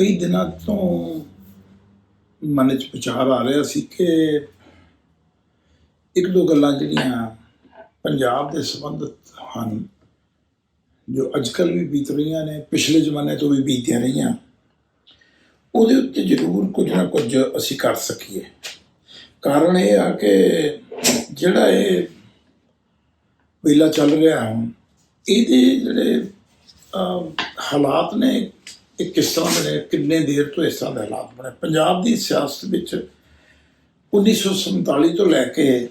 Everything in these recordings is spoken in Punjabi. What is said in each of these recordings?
ਕਈ ਦਿਨਾਂ ਤੋਂ ਮਨ 'ਚ ਵਿਚਾਰ ਆ ਰਿਹਾ ਸੀ ਕਿ ਇੱਕ ਦੋ ਗੱਲਾਂ ਜਿਹੜੀਆਂ ਪੰਜਾਬ ਦੇ ਸੰਬੰਧਿਤ ਹਨ, ਜੋ ਅੱਜਕੱਲ ਵੀ ਬੀਤ ਰਹੀਆਂ ਨੇ, ਪਿਛਲੇ ਜ਼ਮਾਨੇ ਤੋਂ ਵੀ ਬੀਤੀਆਂ ਰਹੀਆਂ, ਉਹਦੇ ਉੱਤੇ ਜ਼ਰੂਰ ਕੁਝ ਨਾ ਕੁਝ ਅਸੀਂ ਕਰ ਸਕੀਏ। ਕਾਰਨ ਇਹ ਆ ਕਿ ਜਿਹੜਾ ਇਹ ਵੇਲਾ ਚੱਲ ਰਿਹਾ ਹੁਣ ਇਹਦੇ ਜਿਹੜੇ ਹਾਲਾਤ ਨੇ ਇਹ ਕਿਸ ਤਰ੍ਹਾਂ ਦੇ ਨੇ ਕਿੰਨੇ ਦੇਰ ਤੋਂ ਇਸ ਤਰ੍ਹਾਂ ਦੇ ਹਾਲਾਤ ਬਣੇ। ਪੰਜਾਬ ਦੀ ਸਿਆਸਤ ਵਿੱਚ 1947 ਤੋਂ ਲੈ ਕੇ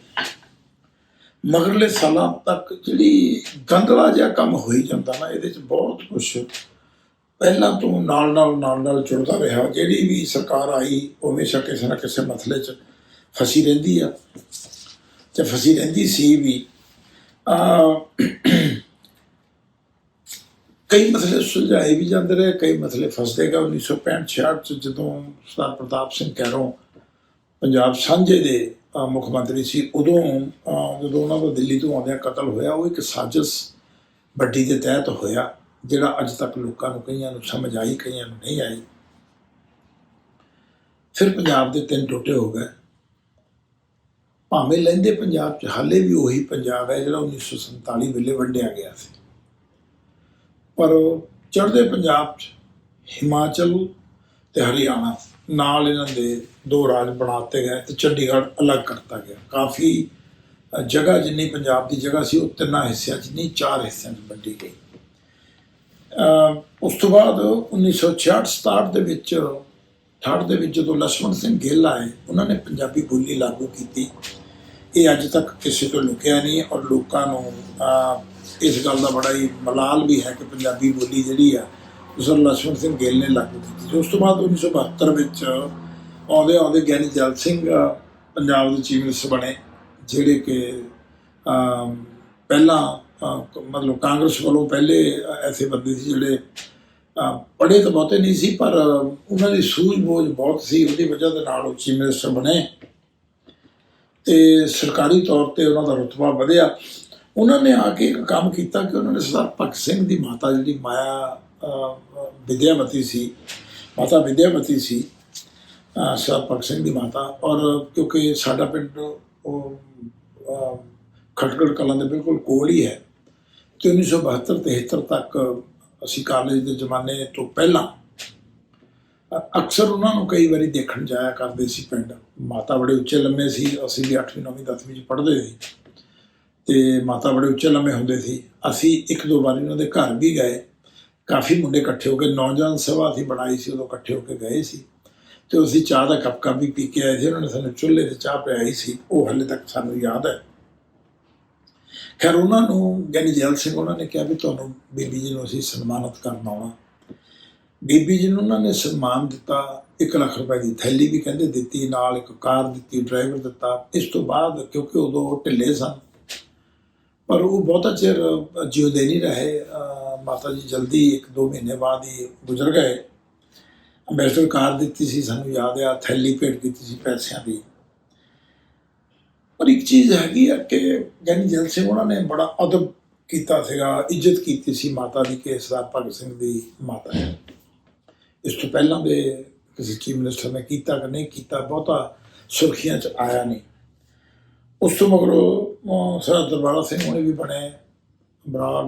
ਮਗਰਲੇ ਸਾਲਾਂ ਤੱਕ ਜਿਹੜੀ ਗੰਦਲਾ ਜਿਹਾ ਕੰਮ ਹੋਈ ਜਾਂਦਾ ਨਾ, ਇਹਦੇ 'ਚ ਬਹੁਤ ਕੁਝ ਪਹਿਲਾਂ ਤੋਂ ਨਾਲ ਨਾਲ ਨਾਲ ਨਾਲ ਜੁੜਦਾ ਰਿਹਾ। ਜਿਹੜੀ ਵੀ ਸਰਕਾਰ ਆਈ, ਉਹ ਹਮੇਸ਼ਾ ਕਿਸੇ ਨਾ ਕਿਸੇ ਮਸਲੇ 'ਚ ਫਸੀ ਰਹਿੰਦੀ ਆ। ਤੇ ਫਸੀ ਰਹਿੰਦੀ ਸੀ ਵੀ, ਅਹ ਕਈ ਮਸਲੇ ਸੁਲਝਾਏ ਵੀ ਜਾਂਦੇ ਰਹੇ, ਕਈ ਮਸਲੇ ਫਸਦੇ ਗਏ। 1965 66 ਚ ਜਦੋਂ ਸਰਦਾਰ ਪ੍ਰਤਾਪ ਸਿੰਘ ਕੈਰੋਂ ਪੰਜਾਬ ਸਾਂਝੇ ਦੇ ਮੁੱਖ ਮੰਤਰੀ ਸੀ, ਉਦੋਂ ਜਦੋਂ ਉਹਨਾਂ ਦਾ ਦਿੱਲੀ ਤੋਂ ਆਉਂਦਿਆਂ ਕਤਲ ਹੋਇਆ, ਉਹ ਇੱਕ ਸਾਜ਼ਿਸ਼ ਵੱਡੀ ਦੇ ਤਹਿਤ ਹੋਇਆ, ਜਿਹੜਾ ਅੱਜ ਤੱਕ ਲੋਕਾਂ ਨੂੰ ਕਈਆਂ ਨੂੰ ਸਮਝ ਆਈ, ਕਈਆਂ ਨੂੰ ਨਹੀਂ ਆਈ। ਫਿਰ ਪੰਜਾਬ ਦੇ ਤਿੰਨ ਟੋਟੇ ਹੋ ਗਏ। ਭਾਵੇਂ ਲਹਿੰਦੇ ਪੰਜਾਬ 'ਚ, ਹਾਲੇ ਵੀ ਉਹੀ ਪੰਜਾਬ ਹੈ, ਜਿਹੜਾ 1947 ਵੇਲੇ ਵੰਡਿਆ ਗਿਆ ਸੀ। ਪਰ ਚੜ੍ਹਦੇ ਪੰਜਾਬ 'ਚ, ਹਿਮਾਚਲ ਤੇ ਹਰਿਆਣਾ, ਨਾਲ ਇਹਨਾਂ ਦੇ ਦੋ ਰਾਜ ਬਣਾਤੇ ਗਏ ਤੇ ਚੰਡੀਗੜ੍ਹ ਅਲੱਗ ਕਰਤਾ ਗਿਆ। ਕਾਫੀ ਜਗ੍ਹਾ ਜਿੰਨੀ ਪੰਜਾਬ ਦੀ ਜਗ੍ਹਾ ਸੀ, ਉਹ ਤਿੰਨਾਂ ਹਿੱਸਿਆਂ 'ਚ ਨਹੀਂ, ਚਾਰ ਹਿੱਸਿਆਂ 'ਚ ਵੰਡੀ ਗਈ। ਉਸ ਤੋਂ ਬਾਅਦ 1966-67 ਦੇ ਵਿੱਚ ਠਾੜ ਦੇ ਵਿੱਚ ਜਦੋਂ ਲక్ష్మణ ਸਿੰਘ ਗਿੱਲ ਆਏ, ਉਹਨਾਂ ਨੇ ਪੰਜਾਬੀ ਬੋਲੀ ਲਾਗੂ ਕੀਤੀ। ਇਹ ਅੱਜ ਤੱਕ ਕਿਸੇ ਤੋਂ ਲੁਕਿਆ ਨਹੀਂ ਔਰ ਲੋਕਾਂ ਨੂੰ ਇਸ ਗੱਲ ਦਾ ਬੜਾ ਹੀ ਮਲਾਲ ਵੀ ਹੈ ਕਿ ਪੰਜਾਬੀ ਬੋਲੀ ਜਿਹੜੀ ਆ ਉਸਰ ਲਛਮਣ ਸਿੰਘ ਗਿੱਲ ਨੇ ਲਾਗੂ ਕੀਤੀ ਉਸ ਤੋਂ ਬਾਅਦ 1972 ਵਿੱਚ ਆਉਂਦੇ ਆਉਂਦੇ ਗਿਆਨੀ ਜਲ ਸਿੰਘ ਪੰਜਾਬ ਦੇ ਚੀਫ ਮਿਨਿਸਟਰ ਬਣੇ, ਜਿਹੜੇ ਕਿ ਪਹਿਲਾਂ ਮਤਲਬ ਕਾਂਗਰਸ ਵੱਲੋਂ ਪਹਿਲੇ ਐਸੇ ਬੰਦੇ ਸੀ ਜਿਹੜੇ ਪੜੇ ਤਾਂ ਬਹੁਤੇ ਨਹੀਂ ਸੀ, ਪਰ ਉਹਨਾਂ ਦੀ ਸੂਝ ਬੋਝ ਬਹੁਤ ਸੀ। ਉਹਦੀ ਵਜ੍ਹਾ ਦੇ ਨਾਲ ਉਹ ਚੀਫ ਮਿਨਿਸਟਰ ਬਣੇ। ਤੇ ਸਰਕਾਰੀ ਤੌਰ ਤੇ ਉਹਨਾਂ ਦਾ ਰੁਤਬਾ ਵਧਿਆ। ਉਹਨਾਂ ਨੇ ਆ ਕੇ ਇੱਕ ਕੰਮ ਕੀਤਾ ਕਿ ਉਹਨਾਂ ਨੇ ਸਰਦਾਰ ਭਗਤ ਸਿੰਘ ਦੀ ਮਾਤਾ ਜਿਹੜੀ ਮਾਇਆ ਅਹ, ਵਿਦਿਆਵਤੀ ਸੀ ਮਾਤਾ ਵਿਦਿਆਵਤੀ ਸੀ ਸਰਦਾਰ ਭਗਤ ਸਿੰਘ ਦੀ ਮਾਤਾ। ਔਰ ਕਿਉਂਕਿ ਸਾਡਾ ਪਿੰਡ ਉਹ ਅਹ, ਖਟਕੜ ਕਲਾਂ ਦੇ ਬਿਲਕੁਲ ਕੋਲ ਹੀ ਹੈ। ਤੇ 1972 73 ਤੱਕ ਅਸੀਂ ਕਾਲਜ ਦੇ ਜ਼ਮਾਨੇ ਤੋਂ ਪਹਿਲਾਂ ਅਕਸਰ ਉਹਨਾਂ ਨੂੰ ਕਈ ਵਾਰੀ ਦੇਖਣ ਜਾਇਆ ਕਰਦੇ ਸੀ ਪਿੰਡ। ਮਾਤਾ ਬੜੇ ਉੱਚੇ ਲੰਮੇ ਸੀ ਅਸੀਂ ਵੀ 8ਵੀਂ 9ਵੀਂ 10ਵੀਂ ਚ ਪੜ੍ਹਦੇ ਸੀ। ਤੇ ਮਾਤਾ ਬੜੇ ਉੱਚੇ ਲੰਮੇ ਹੁੰਦੇ ਸੀ। ਅਸੀਂ ਇੱਕ ਦੋ ਵਾਰੀ ਉਹਨਾਂ ਦੇ ਘਰ ਵੀ ਗਏ। ਕਾਫੀ ਮੁੰਡੇ ਇਕੱਠੇ ਹੋ ਕੇ, ਨੌਜਵਾਨ ਸਭਾ ਸੀ ਬਣਾਈ ਸੀ, ਉਦੋਂ ਇਕੱਠੇ ਹੋ ਕੇ ਗਏ ਸੀ। ਤੇ ਅਸੀਂ ਚਾਹ ਦਾ ਕੱਪ ਕੱਪ ਵੀ ਪੀ ਕੇ ਆਏ ਸੀ। ਉਹਨਾਂ ਨੇ ਸਾਨੂੰ ਚੁੱਲ੍ਹੇ ਤੇ ਚਾਹ ਪਿਆਈ ਸੀ। ਉਹ ਹਲੇ ਤੱਕ ਸਾਨੂੰ ਯਾਦ ਹੈ। ਖੈਰ, ਉਹਨਾਂ ਨੂੰ ਗਿਆਨੀ ਜੈਲ ਸਿੰਘ ਉਹਨਾਂ ਨੇ ਕਿਹਾ ਵੀ ਤੁਹਾਨੂੰ ਬੀਬੀ ਜੀ ਨੂੰ ਅਸੀਂ ਸਨਮਾਨਿਤ ਕਰਨ ਆਉਣਾ। ਬੀਬੀ ਜੀ ਨੂੰ ਉਹਨਾਂ ਨੇ ਸਨਮਾਨ ਦਿੱਤਾ 1 ਲੱਖ ਰੁਪਏ ਦੀ ਥੈਲੀ ਵੀ ਕਹਿੰਦੇ ਦਿੱਤੀ, ਨਾਲ ਇੱਕ ਕਾਰ ਦਿੱਤੀ, ਡਰਾਈਵਰ ਦਿੱਤਾ। ਇਸ ਤੋਂ ਬਾਅਦ ਕਿਉਂਕਿ ਉਦੋਂ ਉਹ ਢਿੱਲੇ ਸਨ ਪਰ ਉਹ ਬਹੁਤਾ ਚਿਰ ਜਿਉਂਦੇ ਨਹੀਂ ਰਹੇ। ਮਾਤਾ ਜੀ ਜਲਦੀ 1-2 ਮਹੀਨੇ ਬਾਅਦ ਹੀ ਗੁਜ਼ਰ ਗਏ। ਅੰਬੈਸਡਰ ਕਾਰ ਦਿੱਤੀ ਸੀ, ਸਾਨੂੰ ਯਾਦ ਆ, ਥੈਲੀ ਭੇਟ ਕੀਤੀ ਸੀ ਪੈਸਿਆਂ ਦੀ। ਪਰ ਇੱਕ ਚੀਜ਼ ਹੈਗੀ ਆ ਕਿ ਗਿਆਨੀ ਜਲ ਸਿੰਘ ਉਹਨਾਂ ਨੇ ਬੜਾ ਅਦਬ ਕੀਤਾ ਸੀਗਾ, ਇੱਜ਼ਤ ਕੀਤੀ ਸੀ ਮਾਤਾ ਦੀ ਕਿ ਸਰਦਾਰ ਭਗਤ ਸਿੰਘ ਦੀ ਮਾਤਾ ਹੈ ਇਸ ਤੋਂ ਪਹਿਲਾਂ ਦੇ ਕਿਸੇ ਚੀਫ ਮਿਨਿਸਟਰ ਨੇ ਕੀਤਾ ਕਿ ਨਹੀਂ ਕੀਤਾ, ਬਹੁਤਾ ਸੁਰਖੀਆਂ 'ਚ ਆਇਆ ਨਹੀਂ। ਉਸ ਤੋਂ ਮਗਰੋਂ ਸਰ ਦਰਬਾਰਾ ਸਿੰਘ ਹੋਣੇ ਵੀ ਬਣੇ ਬਰਾੜ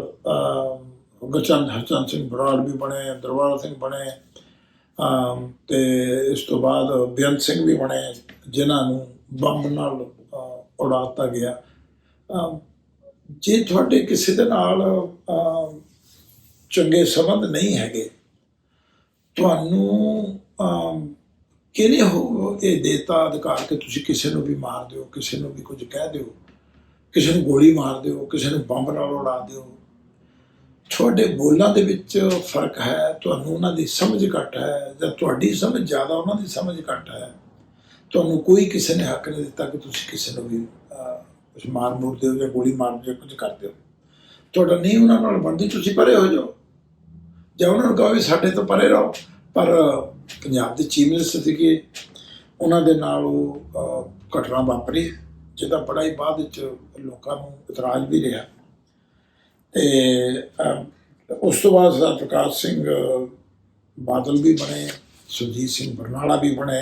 ਗਚਨ ਹਰਚੰਦ ਸਿੰਘ ਬਰਾੜ ਵੀ ਬਣੇ ਦਰਬਾਰਾ ਸਿੰਘ ਬਣੇ ਅਮ, ਤੇ ਇਸ ਤੋਂ ਬਾਅਦ ਬੇਅੰਤ ਸਿੰਘ ਵੀ ਬਣੇ ਜਿਨ੍ਹਾਂ ਨੂੰ ਬੰਬ ਨਾਲ ਅਹ, ਉਡਾ ਦਿੱਤਾ ਗਿਆ ਜੇ ਤੁਹਾਡੇ ਕਿਸੇ ਦੇ ਨਾਲ ਚੰਗੇ ਸੰਬੰਧ ਨਹੀਂ ਹੈਗੇ ਤੁਹਾਨੂੰ ਕਿਹਨੇ ਹੋ ਇਹ ਦੇਤਾ ਅਧਿਕਾਰ ਕਿ ਤੁਸੀਂ ਕਿਸੇ ਨੂੰ ਵੀ ਮਾਰ ਦਿਓ ਕਿਸੇ ਨੂੰ ਵੀ ਕੁਝ ਕਹਿ ਦਿਓ? ਕਿਸੇ ਨੂੰ ਗੋਲੀ ਮਾਰ ਦਿਓ ਕਿਸੇ ਨੂੰ ਬੰਬ ਨਾਲ ਉਡਾ ਦਿਓ। ਤੁਹਾਡੇ ਬੋਲਾਂ ਦੇ ਵਿੱਚ ਫ਼ਰਕ ਹੈ ਤੁਹਾਨੂੰ ਉਹਨਾਂ ਦੀ ਸਮਝ ਘੱਟ ਹੈ ਜਾਂ ਤੁਹਾਡੀ ਸਮਝ ਜ਼ਿਆਦਾ ਉਹਨਾਂ ਦੀ ਸਮਝ ਘੱਟ ਹੈ। ਤੁਹਾਨੂੰ ਕੋਈ ਕਿਸੇ ਨੇ ਹੱਕ ਨਹੀਂ ਦਿੱਤਾ ਕਿ ਤੁਸੀਂ ਕਿਸੇ ਨੂੰ ਵੀ ਅਹ, ਮਾਰ ਮੂਰ ਦਿਓ ਜਾਂ ਗੋਲੀ ਮਾਰ ਦਿਓ ਕੁਝ ਕਰ ਦਿਓ। ਤੁਹਾਡਾ ਨਹੀਂ ਉਹਨਾਂ ਨਾਲ ਬਣਦੀ ਤੁਸੀਂ ਪਰੇ ਹੋ ਜਾਓ। ਜਾਂ ਉਹਨਾਂ ਨੂੰ ਕਹੋ ਵੀ ਸਾਡੇ ਤੋਂ ਪਰੇ ਰਹੋ। ਪਰ ਪੰਜਾਬ ਦੇ ਚੀਫ ਮਿਨਿਸਟਰ ਸੀਗੇ ਉਹਨਾਂ ਦੇ ਨਾਲ ਉਹ ਘਟਨਾ ਵਾਪਰੀ। ਜਿਹਦਾ ਬੜਾ ਹੀ ਬਾਅਦ ਵਿੱਚ ਲੋਕਾਂ ਨੂੰ ਇਤਰਾਜ਼ ਵੀ ਰਿਹਾ। ਤੇ ਉਸ ਤੋਂ ਬਾਅਦ ਸਰਦਾਰ ਪ੍ਰਕਾਸ਼ ਸਿੰਘ ਬਾਦਲ ਵੀ ਬਣੇ, ਸੁਰਜੀਤ ਸਿੰਘ ਬਰਨਾਲਾ ਵੀ ਬਣੇ,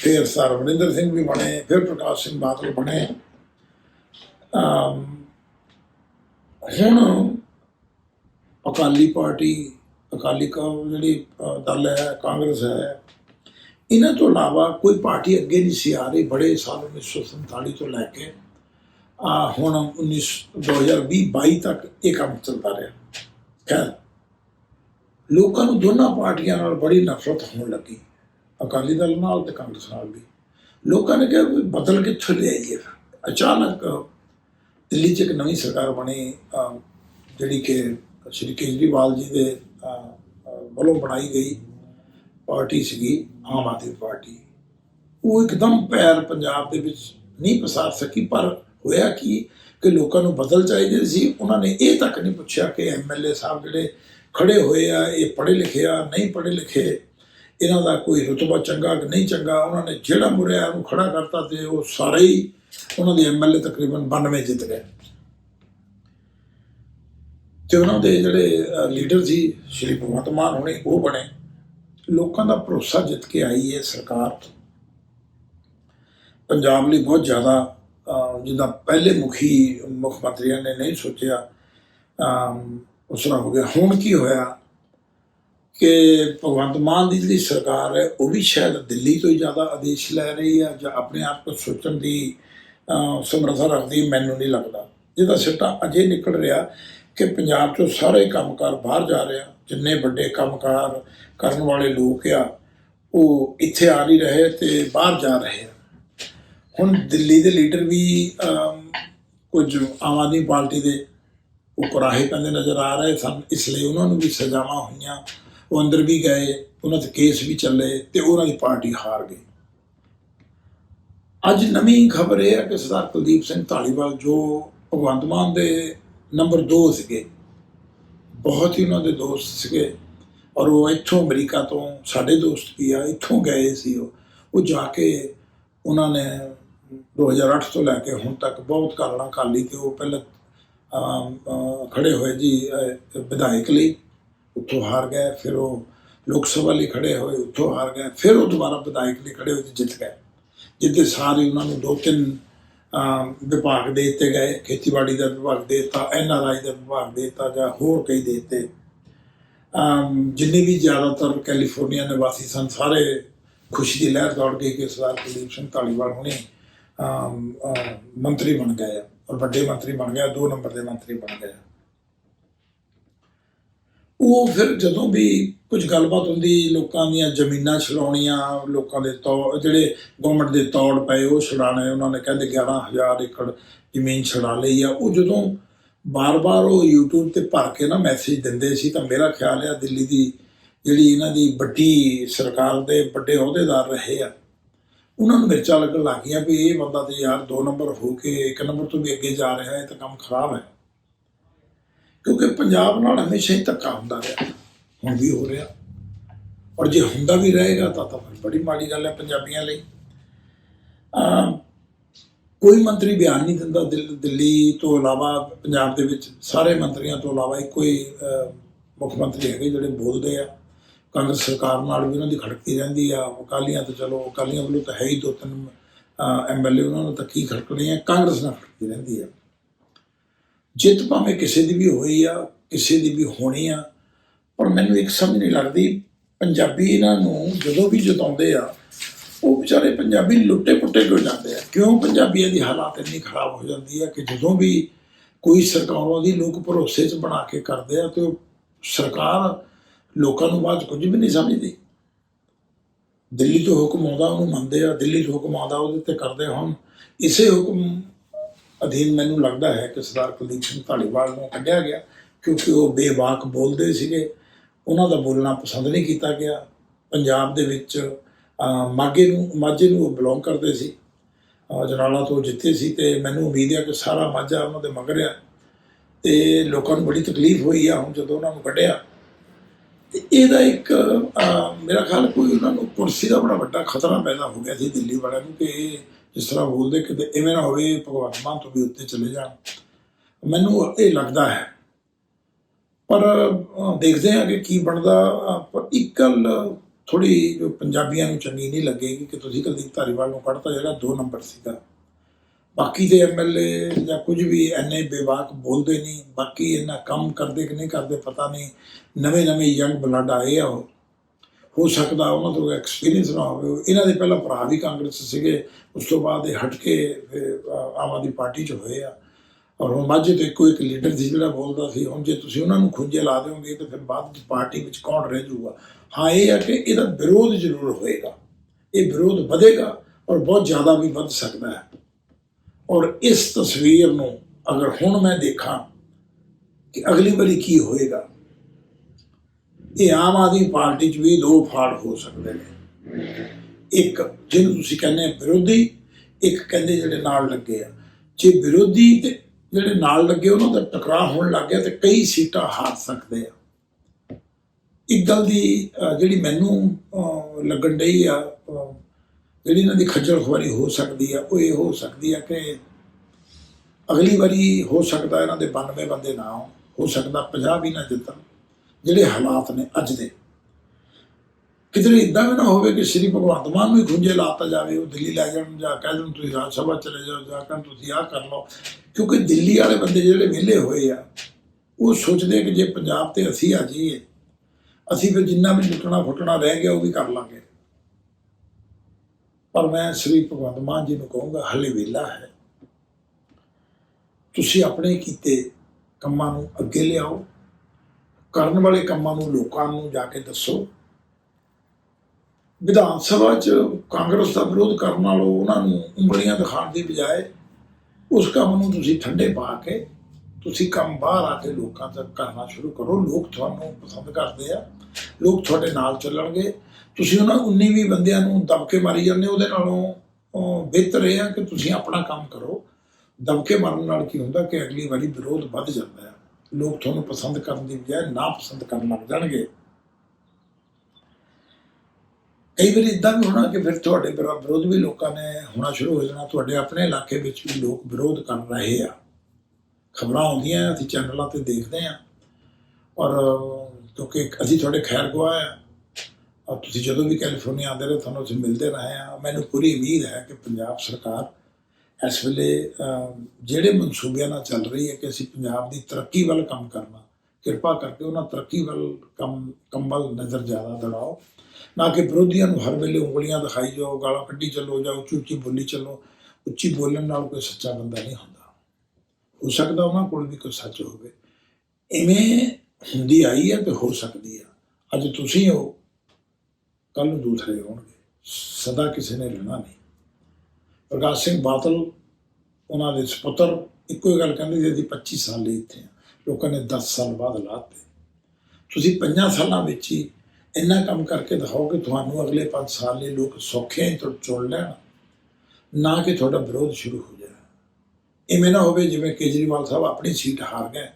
ਫਿਰ ਸਰ ਵਰਿੰਦਰ ਸਿੰਘ ਵੀ ਬਣੇ, ਫਿਰ ਪ੍ਰਕਾਸ਼ ਸਿੰਘ ਬਾਦਲ ਬਣੇ। ਹੁਣ ਅਕਾਲੀ ਪਾਰਟੀ, ਅਕਾਲੀ ਕਾ, ਜਿਹੜੀ ਦਲ ਹੈ, ਕਾਂਗਰਸ ਹੈ ਇਹਨਾਂ ਤੋਂ ਇਲਾਵਾ ਕੋਈ ਪਾਰਟੀ ਅੱਗੇ ਨਹੀਂ ਸੀ ਆ ਰਹੀ, ਬੜੇ ਸਾਲ 1947 ਤੋਂ ਲੈ ਕੇ, ਆ ਹੁਣ 19 2020 22 ਤੱਕ ਇਹ ਕੰਮ ਚੱਲਦਾ ਰਿਹਾ। ਖੈਰ, ਲੋਕਾਂ ਨੂੰ ਦੋਨਾਂ ਪਾਰਟੀਆਂ ਨਾਲ ਬੜੀ ਨਫ਼ਰਤ ਹੋਣ ਲੱਗੀ, ਅਕਾਲੀ ਦਲ ਨਾਲ ਤੇ ਕਾਂਗਰਸ ਨਾਲ ਵੀ। ਲੋਕਾਂ ਨੇ ਕਿਹਾ ਵੀ ਬਦਲ ਕਿੱਥੋਂ ਲਿਆਈਏ? ਅਚਾਨਕ ਦਿੱਲੀ 'ਚ ਇੱਕ ਨਵੀਂ ਸਰਕਾਰ ਬਣੀ ਜਿਹੜੀ ਕਿ ਸ਼੍ਰੀ ਕੇਜਰੀਵਾਲ ਜੀ ਦੇ ਵੱਲੋਂ ਬਣਾਈ ਗਈ। ਪਾਰਟੀ ਸੀਗੀ, ਆਮ ਆਦਮੀ ਪਾਰਟੀ। ਉਹ ਇੱਕਦਮ ਪੈਰ ਪੰਜਾਬ ਦੇ ਵਿੱਚ ਨਹੀਂ ਪਸਾਰ ਸਕੀ, ਪਰ ਹੋਇਆ ਕੀ ਕਿ ਲੋਕਾਂ ਨੂੰ ਬਦਲ ਚਾਹੀਦੇ ਸੀ। ਉਹਨਾਂ ਨੇ ਇਹ ਤੱਕ ਨਹੀਂ ਪੁੱਛਿਆ ਕਿ ਐਮਐਲਏ ਸਾਹਿਬ ਜਿਹੜੇ ਖੜੇ ਹੋਏ ਆ, ਇਹ ਪੜ੍ਹੇ ਲਿਖੇ ਆ, ਨਹੀਂ ਪੜ੍ਹੇ ਲਿਖੇ, ਇਹਨਾਂ ਦਾ ਕੋਈ ਰੁਤਬਾ ਚੰਗਾ ਕਿ ਨਹੀਂ ਚੰਗਾ? ਉਹਨਾਂ ਨੇ ਜਿਹੜਾ ਮੁਰਿਆ, ਉਹਨੂੰ ਖੜਾ ਕਰਤਾ ਤੇ ਉਹ ਸਾਰੇ ਹੀ ਉਹਨਾਂ ਦੇ ਐਮਐਲਏ ਤਕਰੀਬਨ 92 ਜਿੱਤ ਗਏ। ਤੇ ਉਹਨਾਂ ਦੇ ਜਿਹੜੇ ਲੀਡਰ ਸੀ, ਸ਼੍ਰੀ ਭਗਵੰਤ ਮਾਨ ਹੋਣੇ, ਉਹ ਬਣੇ। ਲੋਕਾਂ ਦਾ ਭਰੋਸਾ ਜਿੱਤ ਕੇ ਆਈ ਹੈ ਸਰਕਾਰ ਪੰਜਾਬ ਲਈ ਬਹੁਤ ਜ਼ਿਆਦਾ ਜਿੱਦਾਂ ਪਹਿਲੇ ਮੁਖੀ ਮੁੱਖ ਮੰਤਰੀਆਂ ਨੇ ਨਹੀਂ ਸੋਚਿਆ ਉਸ ਤਰ੍ਹਾਂ ਹੋ ਗਿਆ। ਹੁਣ ਕੀ ਹੋਇਆ ਕਿ ਭਗਵੰਤ ਮਾਨ ਦੀ ਜਿਹੜੀ ਸਰਕਾਰ ਹੈ, ਉਹ ਵੀ ਸ਼ਾਇਦ ਦਿੱਲੀ ਤੋਂ ਹੀ ਜ਼ਿਆਦਾ ਆਦੇਸ਼ ਲੈ ਰਹੀ ਹੈ ਜਾਂ ਆਪਣੇ ਆਪ ਨੂੰ ਸੋਚਣ ਦੀ ਸਮਰੱਥਾ ਰੱਖਦੀ ਮੈਨੂੰ ਨਹੀਂ ਲੱਗਦਾ। ਜਿਹਦਾ ਸਿੱਟਾ ਅਜੇ ਨਿਕਲ ਰਿਹਾ ਕਿ ਪੰਜਾਬ ਤੋਂ ਸਾਰੇ ਕੰਮਕਾਰ ਬਾਹਰ ਜਾ ਰਿਹਾ। ਜਿੰਨੇ ਵੱਡੇ ਕੰਮਕਾਰ ਕਰਨ ਵਾਲੇ ਲੋਕ ਆ ਉਹ ਇੱਥੇ ਆ ਨਹੀਂ ਰਹੇ ਤੇ ਬਾਹਰ ਜਾ ਰਹੇ ਆ। ਹੁਣ ਦਿੱਲੀ ਦੇ ਲੀਡਰ ਵੀ ਅਮ, ਕੁਝ ਆਮ ਆਦਮੀ ਪਾਰਟੀ ਦੇ ਉਹ ਕੁਰਾਹੇ ਪੈਂਦੇ ਨਜ਼ਰ ਆ ਰਹੇ ਸਨ ਇਸ ਲਈ ਉਹਨਾਂ ਨੂੰ ਵੀ ਸਜ਼ਾਵਾਂ ਹੋਈਆਂ। ਉਹ ਅੰਦਰ ਵੀ ਗਏ ਉਹਨਾਂ ਤੇ ਕੇਸ ਵੀ ਚੱਲੇ ਤੇ ਉਹਨਾਂ ਦੀ ਪਾਰਟੀ ਹਾਰ ਗਈ। ਅੱਜ ਨਵੀਂ ਖਬਰ ਇਹ ਹੈ ਕਿ ਸਰਦਾਰ ਕੁਲਦੀਪ ਸਿੰਘ ਧਾਲੀਵਾਲ ਜੋ ਭਗਵੰਤ ਮਾਨ ਦੇ ਨੰਬਰ 2 ਸੀਗੇ ਬਹੁਤ ਹੀ ਉਹਨਾਂ ਦੇ ਦੋਸਤ ਸੀਗੇ। ਔਰ ਉਹ ਇੱਥੋਂ ਅਮਰੀਕਾ ਤੋਂ ਸਾਡੇ ਦੋਸਤ ਵੀ ਆ ਇੱਥੋਂ ਗਏ ਸੀ ਉਹ। ਉਹ ਜਾ ਕੇ ਉਹਨਾਂ ਨੇ 2008 ਤੋਂ ਲੈ ਕੇ ਹੁਣ ਤੱਕ ਬਹੁਤ ਕਾਰਣਾ ਕਾਲੀ ਤੇ ਉਹ ਪਹਿਲਾਂ ਅਮ, ਖੜੇ ਹੋਏ ਜੀ ਵਿਧਾਇਕ ਲਈ ਉੱਥੋਂ ਹਾਰ ਗਏ ਫਿਰ ਉਹ ਲੋਕ ਸਭਾ ਲਈ ਖੜੇ ਹੋਏ ਉੱਥੋਂ ਹਾਰ ਗਏ ਫਿਰ ਉਹ ਦੁਬਾਰਾ ਵਿਧਾਇਕ ਲਈ ਖੜੇ ਹੋਏ ਤੇ ਜਿੱਤ ਗਏ। ਜਿੱਤੇ ਸਾਰੇ ਉਹਨਾਂ ਨੂੰ ਦੋ ਤਿੰਨ ਵਿਭਾਗ ਦੇ ਦਿੱਤੇ ਗਏ, ਖੇਤੀਬਾੜੀ ਦਾ ਵਿਭਾਗ ਦੇ ਦਿੱਤਾ ਐਨਆਰਆਈ ਦਾ ਵਿਭਾਗ ਦੇ ਦਿੱਤਾ ਜਾਂ ਹੋਰ ਕਈ ਦੇ ਦਿੱਤੇ ਜਿੰਨੇ ਵੀ ਜ਼ਿਆਦਾਤਰ ਕੈਲੀਫੋਰਨੀਆ ਨਿਵਾਸੀ ਸਨ, ਸਾਰੇ ਖੁਸ਼ੀ ਦੀ ਲਹਿਰ ਦੌੜ ਗਈ ਕਿ ਸਰਦਾਰ ਕੁਲਦੀਪ ਸਿੰਘ ਧਾਲੀਵਾਲ ਹੁਣੇ ਮੰਤਰੀ ਬਣ ਗਏ ਆ ਔਰ ਵੱਡੇ ਮੰਤਰੀ ਬਣ ਗਿਆ ਦੋ ਨੰਬਰ ਦੇ ਮੰਤਰੀ ਬਣ ਗਏ ਆ। ਉਹ ਫਿਰ ਜਦੋਂ ਵੀ ਕੁਝ ਗੱਲਬਾਤ ਹੁੰਦੀ, ਲੋਕਾਂ ਦੀਆਂ ਜ਼ਮੀਨਾਂ ਛਡਾਉਣੀਆਂ, ਲੋਕਾਂ ਦੇ ਤੌ, ਜਿਹੜੇ ਗਵਰਨਮੈਂਟ ਦੇ ਤੌੜ ਪਏ, ਉਹ ਛਡਾਣੇ ਉਹਨਾਂ ਨੇ ਕਹਿੰਦੇ 11000 ਏਕੜ ਜ਼ਮੀਨ ਛਡਾ ਲਈ ਆ। ਉਹ ਜਦੋਂ ਬਾਰ-ਬਾਰ ਉਹ YouTube ਤੇ ਭਰ ਕੇ ਨਾ ਮੈਸੇਜ ਦਿੰਦੇ ਸੀ, ਤਾਂ ਮੇਰਾ ਖਿਆਲ ਆ ਦਿੱਲੀ ਦੀ ਜਿਹੜੀ ਇਹਨਾਂ ਦੀ ਵੱਡੀ ਸਰਕਾਰ ਦੇ ਵੱਡੇ ਅਹੁਦੇਦਾਰ ਰਹੇ ਆ, ਉਹਨਾਂ ਨੂੰ ਮਿਰਚਾਂ ਲੱਗਣ ਲੱਗ ਗਈਆਂ ਵੀ ਇਹ ਬੰਦਾ ਤੇ ਯਾਰ ਦੋ ਨੰਬਰ ਹੋ ਕੇ, ਇੱਕ ਨੰਬਰ ਤੋਂ ਵੀ ਅੱਗੇ ਜਾ ਰਿਹਾ ਹੈ ਤਾਂ ਕੰਮ ਖਰਾਬ ਹੈ। ਕਿਉਂਕਿ ਪੰਜਾਬ ਨਾਲ ਹਮੇਸ਼ਾ ਹੀ ਧੱਕਾ ਹੁੰਦਾ ਰਿਹਾ। ਹੁਣ ਵੀ ਹੋ ਰਿਹਾ। ਔਰ ਜੇ ਹੁੰਦਾ ਵੀ ਰਹੇਗਾ ਤਾਂ ਤਾਂ ਬੜੀ ਮਾੜੀ ਗੱਲ ਹੈ ਪੰਜਾਬੀਆਂ ਲਈ। ਕੋਈ ਮੰਤਰੀ ਬਿਆਨ ਨਹੀਂ ਦਿੰਦਾ ਦਿੱਲ- ਦਿੱਲੀ ਤੋਂ ਇਲਾਵਾ ਪੰਜਾਬ ਦੇ ਵਿੱਚ ਸਾਰੇ ਮੰਤਰੀਆਂ ਤੋਂ ਇਲਾਵਾ ਇੱਕੋ ਹੀ ਮੁੱਖ ਮੰਤਰੀ ਹੈਗੇ ਜਿਹੜੇ ਬੋਲਦੇ ਆ। ਕਾਂਗਰਸ ਸਰਕਾਰ ਨਾਲ ਵੀ ਉਹਨਾਂ ਦੀ ਖੜਕਦੀ ਰਹਿੰਦੀ ਆ। ਅਕਾਲੀਆਂ ਤਾਂ ਚਲੋ, ਅਕਾਲੀਆਂ ਵੱਲੋਂ ਤਾਂ ਹੈ ਹੀ ਦੋ ਤਿੰਨ ਐਮਐਲਏ ਉਹਨਾਂ ਨੂੰ ਤਾਂ ਕੀ ਖੜਕਣੀ ਹੈ ਕਾਂਗਰਸ ਨਾਲ ਖੜਕਦੀ ਰਹਿੰਦੀ ਆ। ਜਿੱਤ ਭਾਵੇਂ ਕਿਸੇ ਦੀ ਵੀ ਹੋਈ ਆ, ਕਿਸੇ ਦੀ ਵੀ ਹੋਣੀ ਆ, ਪਰ ਮੈਨੂੰ ਇੱਕ ਸਮਝ ਨਹੀਂ ਲੱਗਦੀ ਪੰਜਾਬੀ ਇਹਨਾਂ ਨੂੰ ਜਦੋਂ ਵੀ ਜਤਾਉਂਦੇ ਆ, ਉਹ ਵਿਚਾਰੇ ਪੰਜਾਬੀ ਲੁੱਟੇ ਪੁੱਟੇ ਕਿਉਂ ਜਾਂਦੇ ਆ ਕਿਉਂ ਪੰਜਾਬੀਆਂ ਦੀ ਹਾਲਾਤ ਇੰਨੀ ਖਰਾਬ ਹੋ ਜਾਂਦੀ ਆ ਕਿ ਜਦੋਂ ਵੀ ਕੋਈ ਸਰਕਾਰਾਂ ਦੀ ਲੋਕ ਭਰੋਸੇ 'ਚ ਬਣਾ ਕੇ ਕਰਦੇ ਆ, ਤੇ ਉਹ ਸਰਕਾਰ ਲੋਕਾਂ ਨੂੰ ਬਾਅਦ 'ਚ ਕੁਝ ਵੀ ਨਹੀਂ ਸਮਝਦੀ ਦਿੱਲੀ ਤੋਂ ਹੁਕਮ ਆਉਂਦਾ, ਉਹਨੂੰ ਮੰਨਦੇ ਆ, ਦਿੱਲੀ ਤੋਂ ਹੁਕਮ ਆਉਂਦਾ, ਉਹਦੇ ਤੇ ਕਰਦੇ ਆ। ਹੁਣ ਇਸੇ ਹੁਕਮ ਅਧੀਨ ਮੈਨੂੰ ਲੱਗਦਾ ਹੈ ਕਿ ਸਰਦਾਰ ਕੁਲਦੀਪ ਸਿੰਘ ਧਾਲੀਵਾਲ ਨੂੰ ਕੱਢਿਆ ਗਿਆ ਕਿਉਂਕਿ ਉਹ ਬੇਵਾਕ ਬੋਲਦੇ ਸੀਗੇ। ਉਹਨਾਂ ਦਾ ਬੋਲਣਾ ਪਸੰਦ ਨਹੀਂ ਕੀਤਾ ਗਿਆ। ਪੰਜਾਬ ਦੇ ਵਿੱਚ ਅਹ, ਨੂੰ ਮਾਝੇ ਨੂੰ ਉਹ ਬਿਲੋਂਗ ਕਰਦੇ ਸੀ। ਅਹ, ਜਨਾਲਾ ਤੋਂ ਜਿੱਤੇ ਸੀ ਤੇ ਮੈਨੂੰ ਉਮੀਦ ਹੈ ਕਿ ਸਾਰਾ ਮਾਝਾ ਉਹਨਾਂ ਦੇ ਮਗਰ ਆ। ਤੇ ਲੋਕਾਂ ਨੂੰ ਬੜੀ ਤਕਲੀਫ ਹੋਈ ਆ ਹੁਣ ਜਦੋਂ ਉਹਨਾਂ ਨੂੰ ਕੱਢਿਆ। ਤੇ ਇਹਦਾ ਇੱਕ ਮੇਰਾ ਖਿਆਲ ਕੋਈ ਉਹਨਾਂ ਨੂੰ ਕੁਰਸੀ ਦਾ ਬੜਾ ਵੱਡਾ ਖਤਰਾ ਪੈਦਾ ਹੋ ਗਿਆ ਸੀ ਦਿੱਲੀ ਵਾਲਿਆਂ ਨੂੰ ਕਿ ਇਹ ਜਿਸ ਤਰ੍ਹਾਂ ਬੋਲਦੇ ਕਿਤੇ ਇਵੇਂ ਨਾ ਹੋਵੇ ਭਗਵੰਤ ਮਾਨ ਤੋਂ ਵੀ ਉੱਤੇ ਚਲੇ ਜਾਣ। ਮੈਨੂੰ ਇਹ ਲੱਗਦਾ ਹੈ। ਪਰ ਦੇਖਦੇ ਹਾਂ ਕਿ ਕੀ ਬਣਦਾ। ਅਹ, ਪਰ ਇੱਕ ਗੱਲ ਥੋੜੀ ਜੋ ਪੰਜਾਬੀਆਂ ਨੂੰ ਚੰਗੀ ਨਹੀਂ ਲੱਗੇਗੀ ਕਿ ਤੁਸੀਂ ਕੁਲਦੀਪ ਧਾਰੀਵਾਲ ਨੂੰ ਕੱਢਤਾ ਜਿਹੜਾ 2 ਨੰਬਰ ਸੀਗਾ। ਬਾਕੀ ਦੇ ਐਮਐਲਏ ਜਾਂ ਕੁਝ ਵੀ ਐਨੇ ਬੇਵਾਕ ਬੋਲਦੇ ਨਹੀਂ। ਬਾਕੀ ਇਹਨਾਂ ਕੰਮ ਕਰਦੇ ਕਿ ਨਹੀਂ ਕਰਦੇ ਪਤਾ ਨਹੀਂ। ਨਵੇਂ ਨਵੇਂ ਯੰਗ ਬਲੱਡ ਆਏ ਆ ਉਹ। ਹੋ ਸਕਦਾ ਉਹਨਾਂ ਤੋਂ ਐਕਸਪੀਰੀਅੰਸ ਨਾ ਹੋਵੇ। ਇਹਨਾਂ ਦੇ ਪਹਿਲਾਂ ਭਰਾ ਵੀ ਕਾਂਗਰਸ 'ਚ ਸੀਗੇ ਉਸ ਤੋਂ ਬਾਅਦ ਇਹ ਹਟ ਕੇ ਫਿਰ, ਆਮ ਆਦਮੀ ਪਾਰਟੀ 'ਚ ਹੋਏ ਆ। ਔਰ ਹੁਣ ਮਾਝੇ ਤੇ ਕੋਈ ਇੱਕ ਲੀਡਰ ਸੀ ਜਿਹੜਾ ਬੋਲਦਾ ਸੀ ਹੁਣ ਜੇ ਤੁਸੀਂ ਉਹਨਾਂ ਨੂੰ ਖੁੰਝੇ ਲਾ ਦਿਓਗੇ ਤਾਂ ਫਿਰ ਬਾਅਦ ਵਿੱਚ ਪਾਰਟੀ ਵਿੱਚ ਕੌਣ ਰਹਿ ਜਾਊਗਾ? ਹਾਂ ਇਹ ਹੈ ਕਿ ਇਹਦਾ ਵਿਰੋਧ ਜ਼ਰੂਰ ਹੋਏਗਾ। ਇਹ ਵਿਰੋਧ ਵਧੇਗਾ ਔਰ ਬਹੁਤ ਜ਼ਿਆਦਾ ਵੀ ਵੱਧ ਸਕਦਾ ਹੈ। ਔਰ ਇਸ ਤਸਵੀਰ ਨੂੰ ਅਗਰ ਹੁਣ ਮੈਂ ਦੇਖਾਂ ਕਿ ਅਗਲੀ ਵਾਰੀ ਕੀ ਹੋਏਗਾ ਇਹ ਆਮ ਆਦਮੀ ਪਾਰਟੀ 'ਚ ਵੀ ਦੋ ਫਾੜ ਹੋ ਸਕਦੇ ਨੇ। ਇੱਕ ਜਿਹਨੂੰ ਤੁਸੀਂ ਕਹਿੰਦੇ ਵਿਰੋਧੀ ਇੱਕ ਕਹਿੰਦੇ ਜਿਹੜੇ ਨਾਲ ਲੱਗੇ ਆ। ਜੇ ਵਿਰੋਧੀ ਤੇ ਜਿਹੜੇ ਨਾਲ ਲੱਗੇ ਉਹਨਾਂ ਦਾ ਟਕਰਾਅ ਹੋਣ ਲੱਗ ਗਿਆ ਤੇ ਕਈ ਸੀਟਾਂ ਹਾਰ ਸਕਦੇ ਆ। ਇੱਕ ਗੱਲ ਦੀ ਜਿਹੜੀ ਮੈਨੂੰ ਅਹ, ਲੱਗਣ ਡਈ ਆ ਜਿਹੜੀ ਇਹਨਾਂ ਦੀ ਖੱਜਲ ਖੁਆਰੀ ਹੋ ਸਕਦੀ ਆ ਉਹ ਇਹ ਹੋ ਸਕਦੀ ਆ ਕਿ ਅਗਲੀ ਵਾਰੀ ਹੋ ਸਕਦਾ ਇਹਨਾਂ ਦੇ 92 ਬੰਦੇ ਨਾ ਹੋਣ, ਹੋ ਸਕਦਾ 50 ਵੀ ਨਾ ਜਿੱਤਣ। ਜਿਹੜੇ ਹਾਲਾਤ ਨੇ ਅੱਜ ਦੇ। ਕਿਧਰੇ ਇਦਾਂ ਵੀ ਨਾ ਹੋਵੇ ਕਿ ਸ੍ਰੀ ਭਗਵੰਤ ਮਾਨ ਨੂੰ ਹੀ ਖੁੰਝੇ ਲਾਤਾ ਜਾਵੇ, ਉਹ ਦਿੱਲੀ ਲੈ ਜਾਣ ਜਾਂ ਕਹਿ ਦੇਣ ਤੁਸੀਂ ਰਾਜ ਸਭਾ ਚਲੇ ਜਾਓ ਜਾਂ ਕਹਿਣ ਤੁਸੀਂ ਆਹ ਕਰ ਲਓ। ਕਿਉਂਕਿ ਦਿੱਲੀ ਵਾਲੇ ਬੰਦੇ ਜਿਹੜੇ ਵਿਹਲੇ ਹੋਏ ਆ, ਉਹ ਸੋਚਦੇ ਕਿ ਜੇ ਪੰਜਾਬ ਤੇ ਅਸੀਂ ਆ ਜਾਈਏ, ਅਸੀਂ ਫਿਰ ਜਿੰਨਾ ਵੀ ਲੁੱਟਣਾ ਫੁੱਟਣਾ ਰਹਿ ਗਿਆ ਉਹ ਵੀ ਕਰ ਲਾਂਗੇ। ਪਰ ਮੈਂ ਸ੍ਰੀ ਭਗਵੰਤ ਮਾਨ ਜੀ ਨੂੰ ਕਹੂੰਗਾ, ਹਲੇ ਵੇਲਾ ਹੈ। ਤੁਸੀਂ ਆਪਣੇ ਕੀਤੇ ਕੰਮਾਂ ਨੂੰ ਅੱਗੇ ਲਿਆਓ ਕਰਨ ਵਾਲੇ ਕੰਮਾਂ ਨੂੰ ਲੋਕਾਂ ਨੂੰ ਜਾ ਕੇ ਦੱਸੋ। ਵਿਧਾਨ ਸਭਾ 'ਚ ਕਾਂਗਰਸ ਦਾ ਵਿਰੋਧ ਕਰਨ ਨਾਲੋਂ ਉਹਨਾਂ ਨੂੰ ਉਂਗਲੀਆਂ ਦਿਖਾਉਣ ਦੀ ਬਜਾਏ ਉਸ ਕੰਮ ਨੂੰ ਤੁਸੀਂ ਠੰਡੇ ਪਾ ਕੇ ਤੁਸੀਂ ਕੰਮ ਬਾਹਰ ਆ ਕੇ ਲੋਕਾਂ ਤੱਕ ਕਰਨਾ ਸ਼ੁਰੂ ਕਰੋ। ਲੋਕ ਤੁਹਾਨੂੰ ਪਸੰਦ ਕਰਦੇ ਆ। ਲੋਕ ਤੁਹਾਡੇ ਨਾਲ ਚੱਲਣਗੇ। ਤੁਸੀਂ ਉਹਨਾਂ 19 ਵੀ ਬੰਦਿਆਂ ਨੂੰ ਦਬਕੇ ਮਾਰੀ ਜਾਂਦੇ ਉਹਦੇ ਨਾਲੋਂ ਬਿਹਤਰ ਇਹ ਆ ਕਿ ਤੁਸੀਂ ਆਪਣਾ ਕੰਮ ਕਰੋ। ਦਬਕੇ ਮਾਰਨ ਨਾਲ ਕੀ ਹੁੰਦਾ ਕਿ ਅਗਲੀ ਵਾਰੀ ਵਿਰੋਧ ਵੱਧ ਜਾਂਦਾ ਹੈ ਲੋਕ ਤੁਹਾਨੂੰ ਪਸੰਦ ਕਰਨ ਦੀ ਬਜਾਏ ਨਾ ਪਸੰਦ ਕਰਨ ਲੱਗ ਜਾਣਗੇ। ਕਈ ਵਾਰੀ ਇਦਾਂ ਵੀ ਹੋਣਾ ਕਿ ਫਿਰ ਤੁਹਾਡੇ ਵਿਰੋ- ਵਿਰੋਧ ਵੀ ਲੋਕਾਂ ਨੇ ਹੋਣਾ ਸ਼ੁਰੂ ਹੋ ਜਾਣਾ, ਤੁਹਾਡੇ ਆਪਣੇ ਇਲਾਕੇ ਵਿੱਚ ਵੀ ਲੋਕ ਵਿਰੋਧ ਕਰ ਰਹੇ ਆ। ਖਬਰਾਂ ਆਉਂਦੀਆਂ, ਅਸੀਂ ਚੈਨਲਾਂ ਤੇ ਦੇਖਦੇ ਆ। ਔਰ ਕਿਉਂਕਿ ਅਸੀਂ ਤੁਹਾਡੇ ਖੈਰ ਗਵਾਹ ਆ। ਔਰ ਤੁਸੀਂ ਜਦੋਂ ਵੀ ਕੈਲੀਫੋਰਨੀਆ ਆਉਂਦੇ ਰਹੇ, ਤੁਹਾਨੂੰ ਅਸੀਂ ਮਿਲਦੇ ਰਹੇ ਆ। ਮੈਨੂੰ ਪੂਰੀ ਉਮੀਦ ਹੈ ਕਿ ਪੰਜਾਬ ਸਰਕਾਰ ਇਸ ਵੇਲੇ ਜਿਹੜੇ ਮਨਸੂਬਿਆਂ ਨਾਲ ਚੱਲ ਰਹੀ ਹੈ ਕਿ ਅਸੀਂ ਪੰਜਾਬ ਦੀ ਤਰੱਕੀ ਵੱਲ ਕੰਮ ਕਰਨਾ, ਕਿਰਪਾ ਕਰਕੇ ਉਹਨਾਂ ਤਰੱਕੀ ਵੱਲ ਕੰਮ, ਕੰਬਲ ਨਜ਼ਰ ਜ਼ਿਆਦਾ ਦੜਾਓ। ਨਾ ਕਿ ਵਿਰੋਧੀਆਂ ਨੂੰ ਹਰ ਵੇਲੇ ਉਂਗਲੀਆਂ ਦਿਖਾਈ ਜਾਓ, ਗਾਲਾਂ ਕੱਢੀ ਚੱਲੋ ਜਾਂ ਉੱਚੀ ਉੱਚੀ ਬੋਲੀ ਚੱਲੋ, ਉੱਚੀ ਬੋਲਣ ਨਾਲ ਕੋਈ ਸੱਚਾ ਬੰਦਾ ਨਹੀਂ ਹੁੰਦਾ। ਹੋ ਸਕਦਾ ਉਹਨਾਂ ਕੋਲ ਵੀ ਕੋਈ ਸੱਚ ਹੋਵੇ। ਇਵੇਂ ਹੁੰਦੀ ਆਈ ਹੈ ਤੇ ਹੋ ਸਕਦੀ ਆ ਅੱਜ ਤੁਸੀਂ ਹੋ ਕੱਲ ਨੂੰ ਦੂਸਰੇ ਹੋਣਗੇ। ਸਦਾ ਕਿਸੇ ਨੇ ਰਹਿਣਾ ਨਹੀਂ। ਪ੍ਰਕਾਸ਼ ਸਿੰਘ ਬਾਦਲ, ਉਹਨਾਂ ਦੇ ਸੁਪੁੱਤਰ, ਇੱਕੋ ਹੀ ਗੱਲ ਕਹਿੰਦੇ ਜੀ ਅਸੀਂ 25 ਸਾਲ ਲਈ ਇੱਥੇ ਆ ਲੋਕਾਂ ਨੇ 10 ਸਾਲ ਬਾਅਦ ਲਾਤੇ ਤੁਸੀਂ ਪੰਜਾਂ ਸਾਲਾਂ ਵਿੱਚ ਹੀ ਇੰਨਾ ਕੰਮ ਕਰਕੇ ਦਿਖਾਓ ਕਿ ਤੁਹਾਨੂੰ ਅਗਲੇ 5 ਸਾਲ ਲਈ ਲੋਕ ਸੌਖੇ ਹੀ ਚੁਣ ਲੈਣ, ਨਾ ਕਿ ਤੁਹਾਡਾ ਵਿਰੋਧ ਸ਼ੁਰੂ ਹੋ ਜਾਏ। ਇਵੇਂ ਨਾ ਹੋਵੇ ਜਿਵੇਂ ਕੇਜਰੀਵਾਲ ਸਾਹਿਬ ਆਪਣੀ ਸੀਟ ਹਾਰ ਗਏ,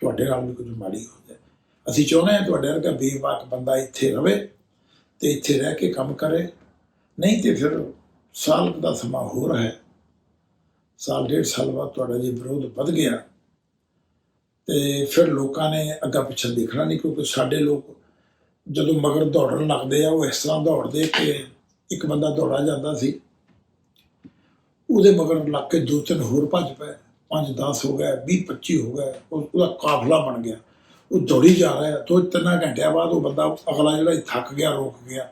ਤੁਹਾਡੇ ਨਾਲ ਵੀ ਕੁਝ ਮਾੜੀ ਹੋ ਜਾਏ। ਅਸੀਂ ਚਾਹੁੰਦੇ ਹਾਂ ਤੁਹਾਡੇ ਵਰਗਾ ਬੇਵਾਕ ਬੰਦਾ ਇੱਥੇ ਰਵੇ ਤੇ ਇੱਥੇ ਰਹਿ ਕੇ ਕੰਮ ਕਰੇ। ਨਹੀਂ ਤੇ ਫਿਰ ਸਾਲ ਦਾ ਸਮਾਂ ਹੋ ਰਿਹਾ ਹੈ। ਸਾਲ ਡੇਢ ਸਾਲ ਬਾਅਦ ਤੁਹਾਡਾ ਜੇ ਵਿਰੋਧ ਵੱਧ ਗਿਆ, ਤੇ ਫਿਰ ਲੋਕਾਂ ਨੇ ਅੱਗਾ ਪਿੱਛਾ ਦੇਖਣਾ ਨਹੀਂ, ਕਿਉਂਕਿ ਸਾਡੇ ਲੋਕ ਜਦੋਂ ਮਗਰ ਦੌੜਨ ਲੱਗਦੇ ਆ, ਉਹ ਇਸ ਤਰ੍ਹਾਂ ਦੌੜਦੇ ਕਿ ਇੱਕ ਬੰਦਾ ਦੌੜਾ ਜਾਂਦਾ ਸੀ, ਉਹਦੇ ਮਗਰ ਲੱਗ ਕੇ ਦੋ ਤਿੰਨ ਹੋਰ ਭੱਜ ਪਏ 5 10 ਹੋ ਗਏ 20 25 ਹੋ ਗਏ ਉਹਦਾ ਕਾਫਲਾ ਬਣ ਗਿਆ। ਉਹ ਦੌੜੀ ਜਾ ਰਿਹਾ, ਦੋ ਤਿੰਨ ਘੰਟਿਆਂ ਬਾਅਦ ਉਹ ਬੰਦਾ ਅਗਲਾ ਜਿਹੜਾ ਥੱਕ ਗਿਆ, ਰੁਕ ਗਿਆ।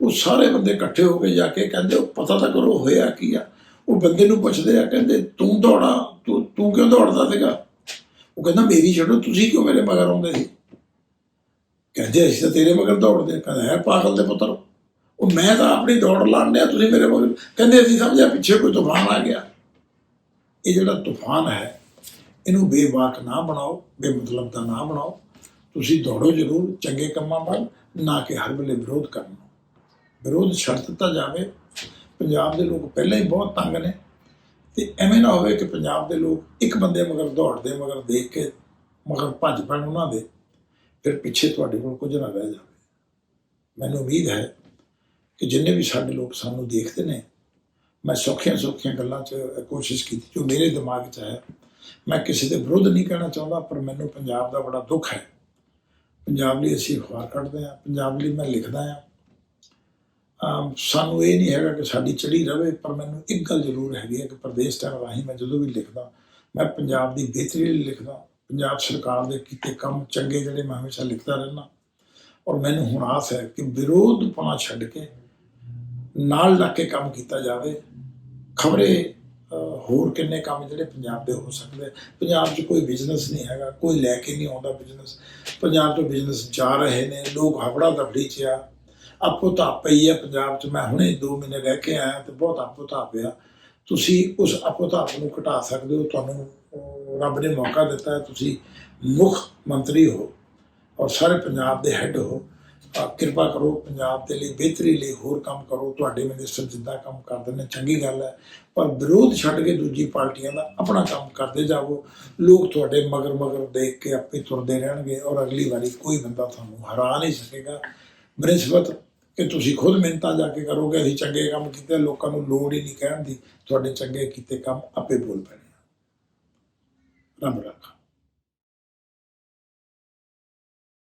ਉਹ ਸਾਰੇ ਬੰਦੇ ਇਕੱਠੇ ਹੋ ਕੇ ਜਾ ਕੇ ਕਹਿੰਦੇ, ਉਹ ਪਤਾ ਤਾਂ ਕਰੋ ਹੋਇਆ ਕੀ ਆ। ਉਹ ਬੰਦੇ ਨੂੰ ਪੁੱਛਦੇ ਆ, ਕਹਿੰਦੇ, ਤੂੰ ਦੌੜਾ, ਤੂੰ ਤੂੰ ਕਿਉਂ ਦੌੜਦਾ ਸੀਗਾ? ਉਹ ਕਹਿੰਦਾ, ਮੇਰੀ ਛੱਡੋ, ਤੁਸੀਂ ਕਿਉਂ ਮੇਰੇ ਮਗਰ ਆਉਂਦੇ ਸੀ? ਕਹਿੰਦੇ, ਅਸੀਂ ਤਾਂ ਤੇਰੇ ਮਗਰ ਦੌੜਦੇ ਕਹਿੰਦਾ, ਹੈ ਪਾਗਲ ਦੇ ਪੁੱਤਰ, ਉਹ ਮੈਂ ਤਾਂ ਆਪਣੀ ਦੌੜ ਲਾਣ ਡਿਆ, ਤੁਸੀਂ ਮੇਰੇ ਮਗਰ ਕਹਿੰਦੇ, ਅਸੀਂ ਸਮਝਿਆ, ਪਿੱਛੇ ਕੋਈ ਤੂਫਾਨ ਆ ਗਿਆ। ਇਹ ਜਿਹੜਾ ਤੂਫਾਨ ਹੈ, ਇਹਨੂੰ ਬੇਵਾਕ ਨਾ ਬਣਾਓ, ਬੇਮਤਲਬ ਦਾ ਨਾ ਬਣਾਓ। ਤੁਸੀਂ ਦੌੜੋ ਜ਼ਰੂਰ, ਚੰਗੇ ਕੰਮਾਂ ਵੱਲ, ਨਾ ਕਿ ਹਰ ਵੇਲੇ ਵਿਰੋਧ ਕਰਨਾ ਵਿਰੋਧ ਛੱਡ ਦਿੱਤਾ ਜਾਵੇ। ਪੰਜਾਬ ਦੇ ਲੋਕ ਪਹਿਲਾਂ ਹੀ ਬਹੁਤ ਤੰਗ ਨੇ ਤੇ ਐਵੇਂ ਨਾ ਹੋਵੇ ਕਿ ਪੰਜਾਬ ਦੇ ਲੋਕ ਇੱਕ ਬੰਦੇ ਮਗਰ ਦੌੜਦੇ, ਮਗਰ ਦੇਖ ਕੇ, ਮਗਰ ਭੱਜ ਪੈਣ ਉਹਨਾਂ ਦੇ। ਫਿਰ ਪਿੱਛੇ ਤੁਹਾਡੇ ਕੋਲ ਕੁਝ ਨਾ ਰਹਿ ਜਾਵੇ। ਮੈਨੂੰ ਉਮੀਦ ਹੈ ਕਿ ਜਿੰਨੇ ਵੀ ਸਾਡੇ ਲੋਕ ਸਾਨੂੰ ਦੇਖਦੇ ਨੇ, ਮੈਂ ਸੌਖੀਆਂ ਸੌਖੀਆਂ ਗੱਲਾਂ 'ਚ ਕੋਸ਼ਿਸ਼ ਕੀਤੀ, ਜੋ ਮੇਰੇ ਦਿਮਾਗ 'ਚ ਹੈ। ਮੈਂ ਕਿਸੇ ਦੇ ਵਿਰੁੱਧ ਨਹੀਂ ਕਹਿਣਾ ਚਾਹੁੰਦਾ, ਪਰ ਮੈਨੂੰ ਪੰਜਾਬ ਦਾ ਬੜਾ ਦੁੱਖ ਹੈ। ਪੰਜਾਬ ਲਈ ਅਸੀਂ ਅਖਬਾਰ ਕੱਢਦੇ ਹਾਂ, ਪੰਜਾਬ ਲਈ ਮੈਂ ਲਿਖਦਾ ਹਾਂ। ਸਾਨੂੰ ਇਹ ਨਹੀਂ ਹੈਗਾ ਕਿ ਸਾਡੀ ਚੜੀ ਰਵੇ, ਪਰ ਮੈਨੂੰ ਇੱਕ ਗੱਲ ਜ਼ਰੂਰ ਹੈਗੀ ਹੈ ਕਿ ਪ੍ਰਦੇਸ਼ ਟਾਈਮ ਰਾਹੀਂ ਮੈਂ ਜਦੋਂ ਵੀ ਲਿਖਦਾ, ਮੈਂ ਪੰਜਾਬ ਦੀ ਬਿਹਤਰੀ ਲਈ ਲਿਖਦਾ, ਪੰਜਾਬ ਸਰਕਾਰ ਦੇ ਕੀਤੇ ਕੰਮ ਚੰਗੇ ਜਿਹੜੇ ਮੈਂ ਹਮੇਸ਼ਾ ਲਿਖਦਾ ਰਹਿਣਾ ਔਰ ਮੈਨੂੰ ਹੁਣ ਆਸ ਹੈ ਕਿ ਵਿਰੋਧਪੁਣਾ ਛੱਡ ਕੇ ਨਾਲ ਲੱਗ ਕੇ ਕੰਮ ਕੀਤਾ ਜਾਵੇ। ਖਬਰੇ ਹੋਰ ਕਿੰਨੇ ਕੰਮ ਜਿਹੜੇ ਪੰਜਾਬ ਦੇ ਹੋ ਸਕਦੇ ਪੰਜਾਬ 'ਚ ਕੋਈ ਬਿਜ਼ਨਸ ਨਹੀਂ ਹੈਗਾ, ਕੋਈ ਲੈ ਕੇ ਨਹੀਂ ਆਉਂਦਾ ਬਿਜ਼ਨਸ ਪੰਜਾਬ ਤੋਂ ਬਿਜ਼ਨਸ ਜਾ ਰਹੇ ਨੇ, ਲੋਕ ਹਵੜਾ ਦਫੜੀ 'ਚ ਆ। ਆਪੋ ਤਾਂ ਪਈ ਹੈ ਪੰਜਾਬ 'ਚ। ਮੈਂ ਹੁਣੇ 2 ਮਹੀਨੇ ਰਹਿ ਕੇ ਆਇਆ ਤੇ ਬਹੁਤ ਆਪੋ ਤਾਂ ਆ। ਤੁਸੀਂ ਉਸ ਆਪੋ ਤਾਂ ਨੂੰ ਘਟਾ ਸਕਦੇ ਹੋ, ਤੁਹਾਨੂੰ ਰੱਬ ਨੇ ਮੌਕਾ ਦਿੱਤਾ ਹੈ, ਤੁਸੀਂ ਮੁੱਖ ਮੰਤਰੀ ਹੋ ਔਰ ਸਾਰੇ ਪੰਜਾਬ ਦੇ ਹੈੱਡ ਹੋ। ਕਿਰਪਾ ਕਰੋ, ਪੰਜਾਬ ਦੇ ਲਈ ਬਿਹਤਰੀ ਲਈ ਹੋਰ ਕੰਮ ਕਰੋ। ਤੁਹਾਡੇ ਮਿਨਿਸਟਰ ਜਿੱਦਾਂ ਕੰਮ ਕਰਦੇ ਨੇ, ਚੰਗੀ ਗੱਲ ਹੈ। ਪਰ ਵਿਰੋਧ ਛੱਡ ਕੇ ਦੂਜੀ ਪਾਰਟੀਆਂ ਦਾ ਆਪਣਾ ਕੰਮ ਕਰਦੇ ਜਾਵੋ। ਲੋਕ ਤੁਹਾਡੇ ਮਗਰ ਮਗਰ ਦੇਖ ਕੇ ਆਪੇ ਤੁਰਦੇ ਰਹਿਣਗੇ ਔਰ ਅਗਲੀ ਵਾਰੀ ਕੋਈ ਬੰਦਾ ਤੁਹਾਨੂੰ ਹਰਾ ਨਹੀਂ ਸਕੇਗਾ। ਬਨਿਸਬਤ ਕਿ ਤੁਸੀਂ ਖੁਦ ਮਿਹਨਤਾਂ ਜਾ ਕੇ ਕਰੋਗੇ, ਅਸੀਂ ਚੰਗੇ ਕੰਮ ਕੀਤੇ, ਲੋਕਾਂ ਨੂੰ ਲੋੜ ਹੀ ਨਹੀਂ ਕਹਿਣ ਦੀ, ਤੁਹਾਡੇ ਚੰਗੇ ਕੀਤੇ ਕੰਮ ਆਪੇ ਬੋਲ ਪੈਣੇ ਆ। ਰੱਬ ਰੱਖਾ